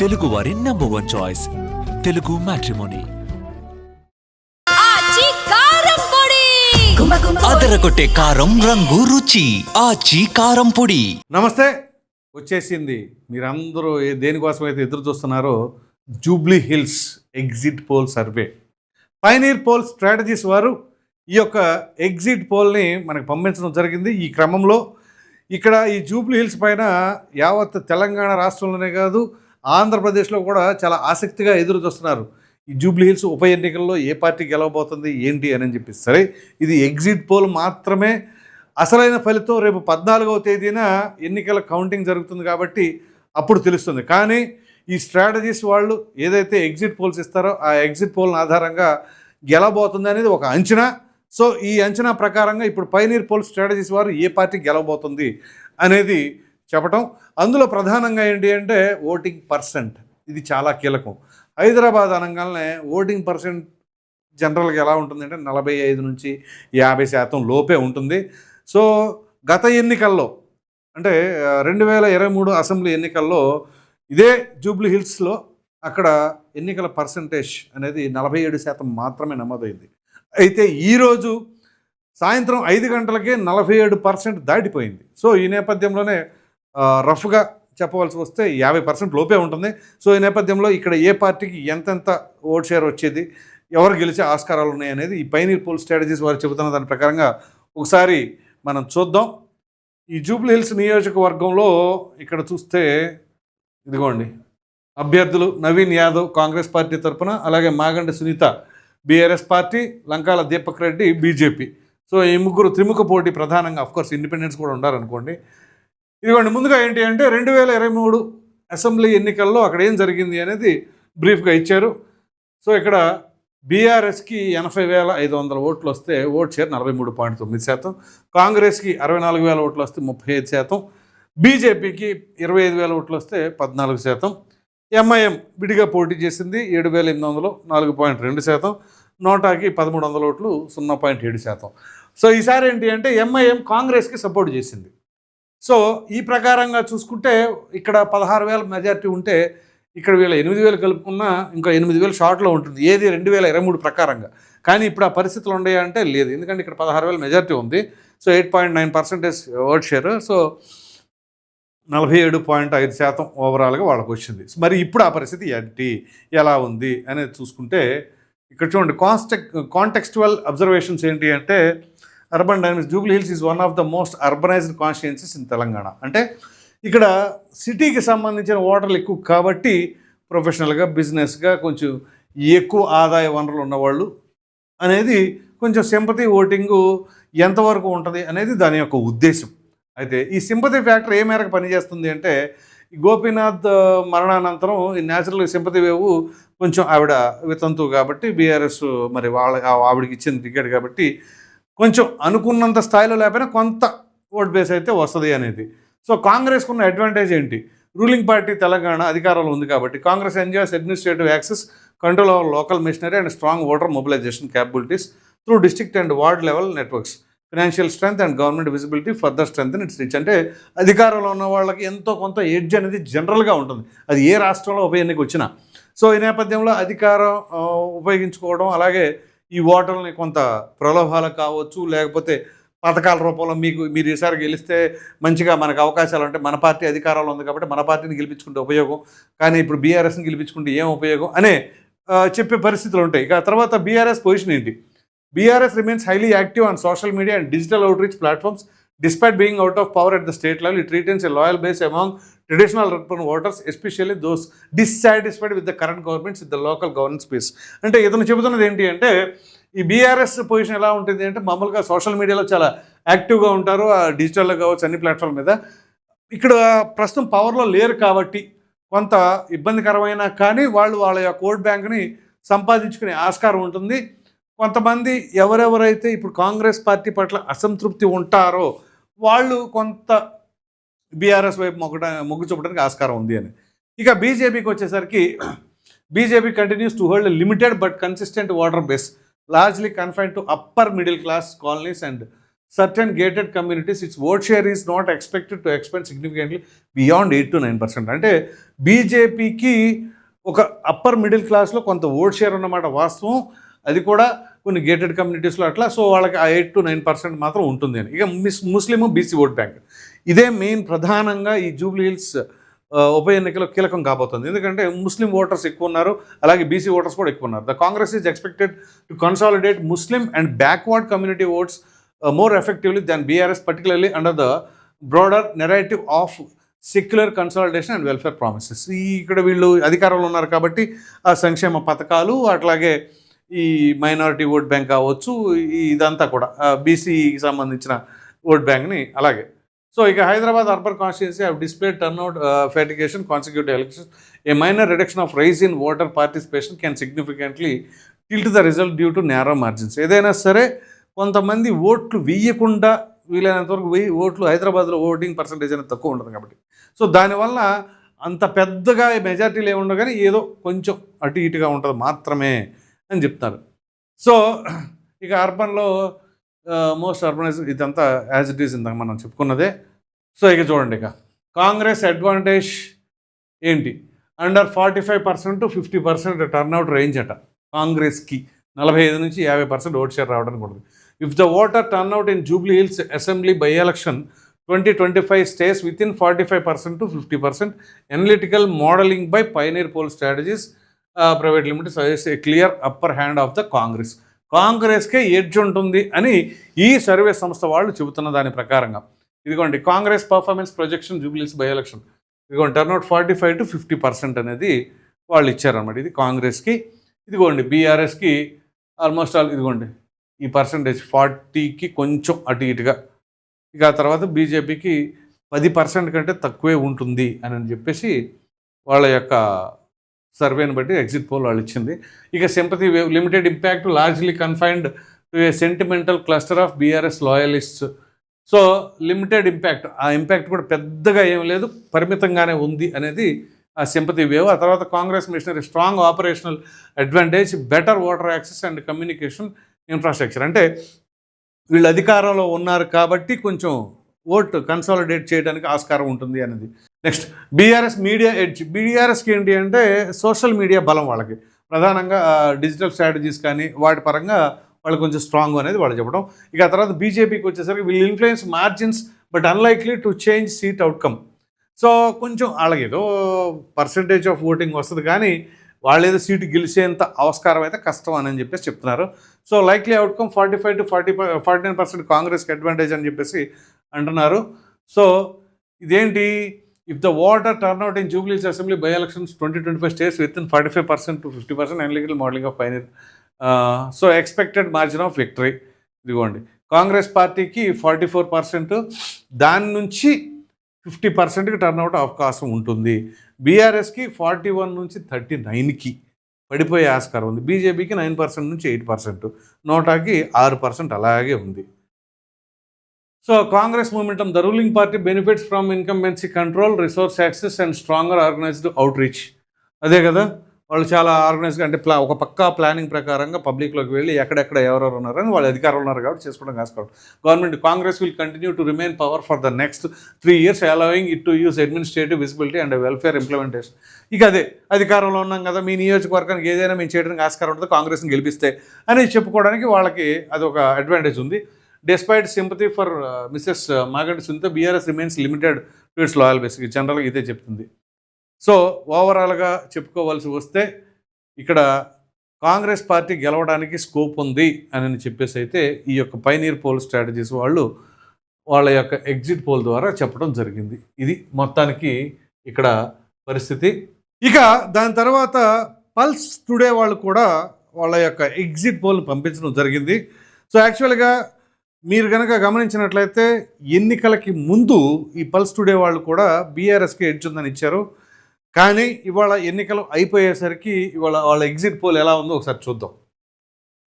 తెలుగు వారి number one choice Telugu matrimony అదరగొట్టే కారం రంగు రుచి. ఆచి కారం పొడి. నమస్తే. వచ్చేసింది. మీరందరూ ఏ దేనికోసం అయితే ఎదురు చూస్తున్నారో Jubilee Hills exit poll survey. Pioneer poll strategies వారు ఈ యొక్క ఎగ్జిట్ పోల్ని మనకు పంపించడం జరిగింది ఈ క్రమంలో. ఇక్కడ ఈ జూబ్లీ హిల్స్ పైన యావత్ తెలంగాణ రాష్ట్రంలోనే కాదు ఆంధ్రప్రదేశ్లో కూడా చాలా ఆసక్తిగా ఎదురు చూస్తున్నారు ఈ జూబ్లీ హిల్స్ ఉప ఎన్నికల్లో ఏ పార్టీ గెలవబోతుంది ఏంటి అని చెప్పి సరే ఇది ఎగ్జిట్ పోల్ మాత్రమే. అసలైన ఫలితం రేపు పద్నాలుగవ తేదీన ఎన్నికల కౌంటింగ్ జరుగుతుంది కాబట్టి అప్పుడు తెలుస్తుంది. కానీ ఈ స్ట్రాటజీస్ వాళ్ళు ఏదైతే ఎగ్జిట్ పోల్స్ ఇస్తారో ఆ ఎగ్జిట్ పోల్ ఆధారంగా గెలవబోతుంది అనేది ఒక అంచనా. సో ఈ అంచనా ప్రకారంగా ఇప్పుడు పైనీర్ పోల్ స్ట్రాటజీస్ వారు ఏ పార్టీ గెలవబోతుంది అనేది చెప్పటం. అందులో ప్రధానంగా ఏంటి అంటే ఓటింగ్ పర్సెంట్. ఇది చాలా కీలకం. హైదరాబాద్ అనగానే ఓటింగ్ పర్సెంట్ జనరల్గా ఎలా ఉంటుంది అంటే నలభై ఐదు నుంచి యాభై శాతం లోపే ఉంటుంది. సో గత ఎన్నికల్లో అంటే రెండు వేల ఇరవై మూడు అసెంబ్లీ ఎన్నికల్లో ఇదే జూబ్లీ హిల్స్లో అక్కడ ఎన్నికల పర్సంటేజ్ అనేది నలభై ఏడు శాతం మాత్రమే నమోదైంది. అయితే ఈరోజు సాయంత్రం ఐదు గంటలకే నలభై ఏడు పర్సెంట్ దాటిపోయింది. సో ఈ నేపథ్యంలోనే రఫ్గా చెప్పవలసి వస్తే యాభై పర్సెంట్ లోపే ఉంటుంది. సో ఈ నేపథ్యంలో ఇక్కడ ఏ పార్టీకి ఎంతెంత ఓట్ షేర్ వచ్చేది ఎవరు గెలిచే ఆస్కారాలు ఉన్నాయి అనేది ఈ పైనీర్ పోల్ స్ట్రాటజీస్ వారు చెబుతున్న దాని ప్రకారంగా ఒకసారి మనం చూద్దాం. ఈ జూబ్లీ హిల్స్ నియోజకవర్గంలో ఇక్కడ చూస్తే ఇదిగోండి అభ్యర్థులు నవీన్ యాదవ్ కాంగ్రెస్ పార్టీ తరఫున అలాగే Maganti Sunitha BRS party Lankala Deepak Reddy BJP. So ఈ ముగ్గురు త్రిముఖ పోటీ ప్రధానంగా అఫ్కోర్స్ ఇండిపెండెన్స్ కూడా ఉండాలనుకోండి ఇదిగోండి ముందుగా ఏంటి అంటే రెండు వేల ఇరవై మూడు అసెంబ్లీ ఎన్నికల్లో అక్కడ ఏం జరిగింది అనేది బ్రీఫ్గా ఇచ్చారు. సో ఇక్కడ బీఆర్ఎస్కి ఎనభై వేల ఐదు వందల ఓట్లు వస్తే ఓట్ షేర్ నలభై మూడు పాయింట్ తొమ్మిది శాతం కాంగ్రెస్కి అరవై నాలుగు వేల ఓట్లు వస్తే ముప్పై ఐదు శాతం బీజేపీకి ఇరవై ఐదు వేల ఓట్లు వస్తే పద్నాలుగు శాతం ఎంఐఎం విడిగా పోటీ చేసింది ఏడు వేల ఎనిమిది వందలు నాలుగు పాయింట్ రెండు శాతం నోటాకి పదమూడు వందల ఓట్లు సున్నా పాయింట్ ఏడు శాతం. సో ఈసారి ఏంటి అంటే ఎంఐఎం కాంగ్రెస్కి సపోర్ట్ చేసింది. సో ఈ ప్రకారంగా చూసుకుంటే ఇక్కడ పదహారు వేల మెజార్టీ ఉంటే ఇక్కడ వీళ్ళ ఎనిమిది వేలు కలుపుకున్నా ఇంకా ఎనిమిది వేలు షార్ట్లో ఉంటుంది. ఏది రెండు వేల ఇరవై మూడు ప్రకారంగా. కానీ ఇప్పుడు ఆ పరిస్థితులు ఉన్నాయా అంటే లేదు. ఎందుకంటే ఇక్కడ పదహారు వేల మెజార్టీ ఉంది. So eight point nine percentage vote share. So నలభై ఏడు పాయింట్ ఐదు శాతం ఓవరాల్గా వాళ్ళకు వచ్చింది. మరి ఇప్పుడు ఆ పరిస్థితి ఏంటి? ఎలా ఉంది? అనేది చూసుకుంటే ఇక్కడ చూడండి కాన్స్టెక్ కాంటెక్స్చువల్ అబ్జర్వేషన్స్ ఏంటి అంటే urban dynamics Jubilee Hills is one of the most urbanised constituencies in Telangana అంటే ఇక్కడ సిటీకి సంబంధించిన ఓటర్లు ఎక్కువ కాబట్టి ప్రొఫెషనల్గా బిజినెస్గా కొంచెం ఎక్కువ ఆదాయ వనరులు ఉన్నవాళ్ళు అనేది కొంచెం సింపతి ఓటింగు ఎంతవరకు ఉంటుంది అనేది దాని యొక్క ఉద్దేశం. అయితే ఈ సింపతి ఫ్యాక్టర్ ఏ మేరకు పనిచేస్తుంది అంటే గోపీనాథ్ మరణానంతరం ఈ న్యాచురల్ సింపతి వేవు కొంచెం ఆవిడ వితంతు కాబట్టి బీఆర్ఎస్ మరి వాళ్ళ ఆ- ఆవిడకి ఇచ్చిన టికెట్ కాబట్టి కొంచెం అనుకున్నంత స్థాయిలో లేకపోయినా కొంత ఓట్ బేస్ అయితే వస్తుంది అనేది. సో కాంగ్రెస్కు ఉన్న అడ్వాంటేజ్ ఏంటి? రూలింగ్ పార్టీ తెలంగాణ అధికారంలో ఉంది కాబట్టి Congress enjoys administrative access control over local machinery and strong voter mobilisation capabilities through district and ward level networks financial strength and government visibility further strength its reach అంటే అధికారంలో ఉన్న వాళ్ళకి ఎంతో కొంత ఎడ్జ్ అనేది జనరల్గా ఉంటుంది. అది ఏ రాష్ట్రంలో ఉప ఎన్నిక వచ్చినా. సో ఈ నేపథ్యంలో అధికారం ఉపయోగించుకోవడం అలాగే ఈ ఓటర్ని కొంత ప్రలోభాలకు కావచ్చు లేకపోతే పథకాల రూపంలో మీకు మీరు ఈసారి గెలిస్తే మంచిగా మనకు అవకాశాలు అంటే మన పార్టీ అధికారంలో ఉంది కాబట్టి మన పార్టీని గెలిపించుకుంటే ఉపయోగం కానీ ఇప్పుడు బీఆర్ఎస్ని గెలిపించుకుంటే ఏం ఉపయోగం అనే చెప్పే పరిస్థితులు ఉంటాయి. ఇక తర్వాత బీఆర్ఎస్ పొజిషన్ ఏంటి? BRS remains highly active on social media and digital outreach platforms despite being out of power at the state level it retains a loyal base among traditional urban voters especially those dissatisfied with the current governments with the local governance space అంటే ఇతను చెబుతున్నది ఏంటి అంటే ఈ BRS position ఎలా ఉంటుంది అంటే మామూలుగా సోషల్ మీడియాలో చాలా యాక్టివ్గా ఉంటారు ఆ డిజిటల్లో కావచ్చు అన్ని ప్లాట్ఫామ్ మీద. ఇక్కడ ప్రస్తుతం పవర్లో లేరు కాబట్టి కొంత ఇబ్బందికరమైన కానీ వాళ్ళు వాళ్ళ యొక్క ఓట్ బ్యాంక్ని సంపాదించుకునే ఆస్కారం ఉంటుంది. కొంతమంది ఎవరెవరైతే ఇప్పుడు కాంగ్రెస్ పార్టీ పట్ల అసంతృప్తి ఉంటారో వాళ్ళు కొంత బీఆర్ఎస్ వైపు మొగ్గట మొగ్గు చూపడానికి ఆస్కారం ఉంది అని. ఇక బీజేపీకి వచ్చేసరికి BJP continues to hold limited but consistent voter base largely confine to upper middle class colonies and certain gated communities its vote share is not expected to expand significantly beyond eight to nine percent అంటే బీజేపీకి ఒక upper middle క్లాస్లో కొంత vote share ఉన్నమాట వాస్తవం. అది కూడా కొన్ని గేటెడ్ కమ్యూనిటీస్లో అట్లా సో వాళ్ళకి ఆ ఎయిట్ టు నైన్ పర్సెంట్ మాత్రం ఉంటుంది అని. ఇక మిస్ ముస్లిం బీసీ ఓట్ బ్యాంక్. ఇదే మెయిన్ ప్రధానంగా ఈ జూబ్లీ హిల్స్ ఉప ఎన్నికలో కీలకం కాబోతుంది. ఎందుకంటే ముస్లిం ఓటర్స్ ఎక్కువ ఉన్నారు అలాగే బీసీ ఓటర్స్ కూడా ఎక్కువ ఉన్నారు. The Congress is expected to consolidate Muslim and backward community votes more effectively than BRS particularly under the broader narrative of secular consolidation and welfare promises ఈ ఇక్కడ వీళ్ళు అధికారంలో ఉన్నారు కాబట్టి ఆ సంక్షేమ పథకాలు అట్లాగే ఈ మైనారిటీ ఓట్ బ్యాంక్ కావచ్చు ఇదంతా కూడా బీసీకి సంబంధించిన ఓట్ బ్యాంక్ని అలాగే. సో ఇక Hyderabad urban constituency have display turnout fatigue consecutive elections a minor reduction of rise in voter participation can significantly tilt the result due to narrow margins ఏదైనా సరే కొంతమంది ఓట్లు వేయకుండా వీలైనంత వరకు వెయ్యి ఓట్లు హైదరాబాద్లో ఓటింగ్ పర్సంటేజ్ అనేది తక్కువ ఉంటుంది కాబట్టి. సో దానివల్ల అంత పెద్దగా మెజార్టీలు ఏమి ఉండవు కానీ ఏదో కొంచెం అటు ఇటుగా ఉంటుంది మాత్రమే. అని చెప్తారు. సో ఇక అర్బన్లో మోస్ట్ అర్బనైజ్ ఇదంతా యాజ్ ఇట్ ఈస్ ఇందాక మనం చెప్పుకున్నదే. సో ఇక చూడండి ఇక. కాంగ్రెస్ అడ్వాంటేజ్ ఏంటి? Under forty five percent to fifty percent turnout range అట. కాంగ్రెస్కి నలభై ఐదు నుంచి యాభై పర్సెంట్ ఓట్ షేర్ రావడానికి ఉంటుంది if the voter turnout in Jubilee Hills assembly by election twenty twenty five stays within forty five percent to fifty percent analytical modelling by pioneer poll strategies private limited suggest a clear upper hand of the Congress. కాంగ్రెస్కే edge ఉంటుంది అని ఈ survey సంస్థ వాళ్ళు చెబుతున్న దాని ప్రకారంగా. ఇదిగోండి Congress performance projection Jubilees by election. ఇదిగోండి turnout forty five to fifty percent అనేది వాళ్ళు ఇచ్చారనమాట ఇది కాంగ్రెస్కి ఇదిగోండి బీఆర్ఎస్కి ఆల్మోస్ట్ ఆల్ ఇదిగోండి ఈ పర్సంటేజ్ ఫార్టీకి కొంచెం అటు ఇటుగా. ఇక ఆ తర్వాత బీజేపీకి పది పర్సెంట్ కంటే తక్కువే ఉంటుంది అని చెప్పేసి వాళ్ళ యొక్క సర్వేని బట్టి ఎగ్జిట్ పోల్ వాళ్ళు ఇచ్చింది. ఇక sympathy wave limited impact largely confined to a sentimental cluster of BRS loyalists. So limited impact ఆ ఇంపాక్ట్ కూడా పెద్దగా ఏం లేదు పరిమితంగానే ఉంది అనేది ఆ సింపతి వేవ్. ఆ తర్వాత Congress machinery strong operational advantage better voter access and communication infrastructure. అంటే వీళ్ళు అధికారంలో ఉన్నారు కాబట్టి కొంచెం ఓట్ కన్సాలిడేట్ చేయడానికి ఆస్కారం ఉంటుంది అనేది. Next BRS media edge. బీఆర్ఎస్కి ఏంటి అంటే సోషల్ మీడియా బలం వాళ్ళకి. ప్రధానంగా డిజిటల్ స్ట్రాటజీస్ కానీ వాటి పరంగా వాళ్ళు కొంచెం స్ట్రాంగ్ అనేది వాళ్ళు చెప్పడం. ఇక ఆ తర్వాత బీజేపీకి వచ్చేసరికి వీళ్ళు influence margins but unlikely to change seat outcome. So కొంచెం అలాగేదో పర్సంటేజ్ ఆఫ్ ఓటింగ్ వస్తుంది కానీ వాళ్ళు ఏదో సీటు గెలిచేంత ఆస్కారం అయితే కష్టం అని చెప్పేసి చెప్తున్నారు. So likely outcome forty five to forty forty nine percent కాంగ్రెస్కి అడ్వాంటేజ్ అని చెప్పేసి అంటున్నారు. సో ఇదేంటి? If the voter turn out in Jubilee's assembly by elections twenty twenty five states with in forty five percent to fifty percent analytical modelling of పైనర్ so expected margin of victory ఇదిగోండి. కాంగ్రెస్ పార్టీకి forty four percent దాని నుంచి fifty పర్సెంట్కి turn out అవకాశం ఉంటుంది. బీఆర్ఎస్కి forty one నుంచి thirty నైన్కి పడిపోయే ఆస్కారం ఉంది. బీజేపీకి నైన్ పర్సెంట్ నుంచి ఎయిట్ పర్సెంట్ నోటాకి ఆరు పర్సెంట్ అలాగే ఉంది. So Congress momentum the ruling party benefits from incumbency control resource access and stronger organised outreach అదే కదా వాళ్ళు చాలా ఆర్గనైజ్గా అంటే ప్లా ఒక పక్కా ప్లానింగ్ ప్రకారంగా పబ్లిక్లోకి వెళ్ళి ఎక్కడెక్కడ ఎవరెవరు ఉన్నారని వాళ్ళు అధికారులు ఉన్నారు కాబట్టి చేసుకోవడం కాసుకోవడం. Government Congress will continue to remain power for the next three years allowing it to use administrative visibility and welfare implementation ఇక అదే అధికారంలో ఉన్నాం కదా మీ నియోజకవర్గానికి ఏదైనా మేము చేయడానికి ఆస్కారం ఉంటుంది కాంగ్రెస్ని గెలిపిస్తే అని చెప్పుకోవడానికి వాళ్ళకి అది ఒక అడ్వాంటేజ్ ఉంది. Despite sympathy for Mrs Maganti Sunitha BRS remains limited to its loyal basic జనరల్గా ఇదే చెప్తుంది. సో ఓవరాల్గా చెప్పుకోవాల్సి వస్తే ఇక్కడ కాంగ్రెస్ పార్టీ గెలవడానికి స్కోప్ ఉంది అని చెప్పేసి అయితే ఈ యొక్క పైనీర్ పోల్ స్ట్రాటజీస్ వాళ్ళు వాళ్ళ యొక్క ఎగ్జిట్ పోల్ ద్వారా చెప్పడం జరిగింది. ఇది మొత్తానికి ఇక్కడ పరిస్థితి. ఇక దాని తర్వాత పల్స్ టుడే వాళ్ళు కూడా వాళ్ళ యొక్క ఎగ్జిట్ పోల్ని పంపించడం జరిగింది. సో యాక్చువల్గా మీరు కనుక గమనించినట్లయితే ఎన్నికలకి ముందు ఈ పల్స్ టుడే వాళ్ళు కూడా బీఆర్ఎస్కి ఎడ్జ్ ఉందని ఇచ్చారు. కానీ ఇవాళ ఎన్నికలు అయిపోయేసరికి ఇవాళ వాళ్ళ ఎగ్జిట్ పోల్ ఎలా ఉందో ఒకసారి చూద్దాం.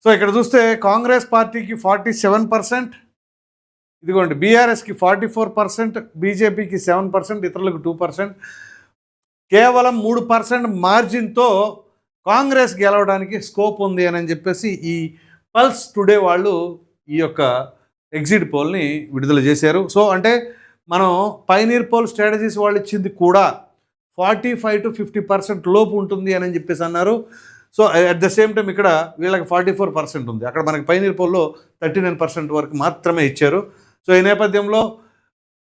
సో ఇక్కడ చూస్తే కాంగ్రెస్ పార్టీకి ఫార్టీ సెవెన్ పర్సెంట్ ఇదిగోండి బీఆర్ఎస్కి ఫార్టీ ఫోర్ పర్సెంట్ బీజేపీకి సెవెన్ పర్సెంట్ ఇతరులకు టూ పర్సెంట్ కేవలం మూడు పర్సెంట్ మార్జిన్తో కాంగ్రెస్ గెలవడానికి స్కోప్ ఉంది అని చెప్పేసి ఈ పల్స్ టుడే వాళ్ళు ఈ యొక్క ఎగ్జిట్ పోల్ని విడుదల చేశారు. సో అంటే మనం పైనీర్ పోల్ స్ట్రాటజీస్ వాళ్ళు ఇచ్చింది కూడా forty five to fifty percent లోపు ఉంటుంది అని చెప్పేసి అన్నారు. So at the same time ఇక్కడ వీళ్ళకి ఫార్టీ ఫోర్ పర్సెంట్ ఉంది. అక్కడ మనకి పైనీర్ పోల్లో థర్టీ నైన్ పర్సెంట్ వరకు మాత్రమే ఇచ్చారు. సో ఈ నేపథ్యంలో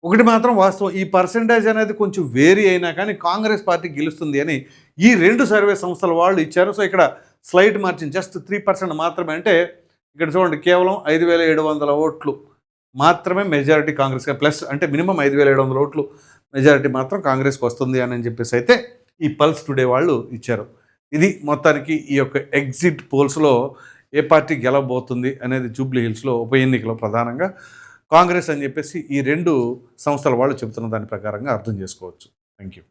ఒకటి మాత్రం వాస్తవం ఈ పర్సెంటేజ్ అనేది కొంచెం వేరీ అయినా కానీ కాంగ్రెస్ పార్టీ గెలుస్తుంది అని ఈ రెండు సర్వే సంస్థల వాళ్ళు ఇచ్చారు. సో ఇక్కడ slight margin just three percent మాత్రమే. అంటే ఇక్కడ చూడండి కేవలం ఐదు వేల ఏడు వందల ఓట్లు మాత్రమే మెజారిటీ కాంగ్రెస్గా ప్లస్ అంటే మినిమం ఐదు వేల ఏడు వందల ఓట్లు మెజారిటీ మాత్రం కాంగ్రెస్కి వస్తుంది అని చెప్పేసి అయితే ఈ పల్స్ టుడే వాళ్ళు ఇచ్చారు. ఇది మొత్తానికి ఈ యొక్క ఎగ్జిట్ పోల్స్లో ఏ పార్టీ గెలవబోతుంది అనేది జూబ్లీ హిల్స్లో ఉప ఎన్నికలో ప్రధానంగా కాంగ్రెస్ అని చెప్పేసి ఈ రెండు సంస్థల వాళ్ళు చెబుతున్న దాని ప్రకారంగా అర్థం చేసుకోవచ్చు. Thank you